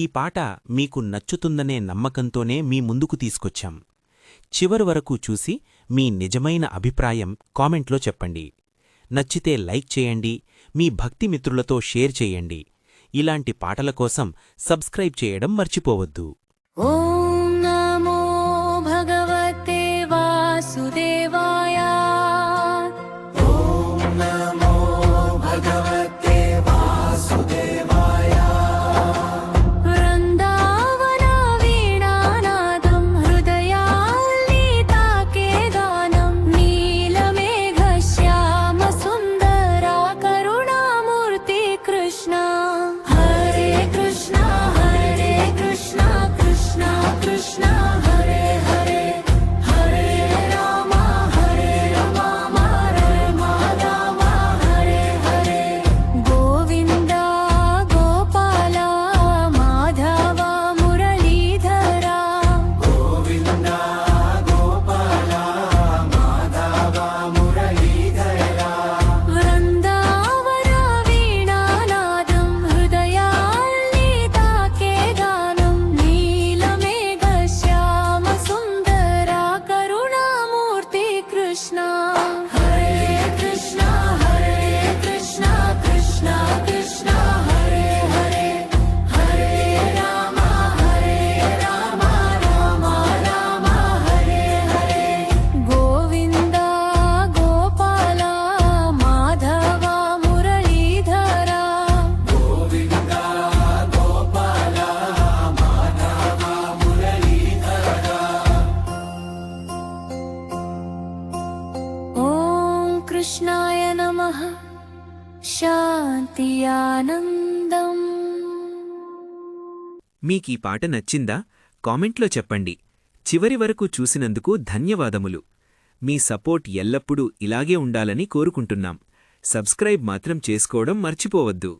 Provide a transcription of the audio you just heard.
ఈ పాట మీకు నచ్చుతుందనే నమ్మకంతోనే మీ ముందుకు తీసుకొచ్చాం. చివరి వరకు చూసి మీ నిజమైన అభిప్రాయం కామెంట్లో చెప్పండి. నచ్చితే లైక్ చేయండి మీ భక్తి మిత్రులతో షేర్ చేయండి. ఇలాంటి పాటల కోసం సబ్స్క్రైబ్ చేయడం మర్చిపోవద్దు. ఓం నమో భగవతే कृष्णाय नमः शान्ति आनन्दम् మీకీ పాట నచ్చిందా కామెంట్లో చెప్పండి చివరి వరకు చూసినందుకు ధన్యవాదములు మీ సపోర్ట్ ఎల్లప్పుడూ ఇలాగే ఉండాలని కోరుకుంటున్నాం సబ్స్క్రైబ్ మాత్రం చేసుకోవడం మర్చిపోవద్దు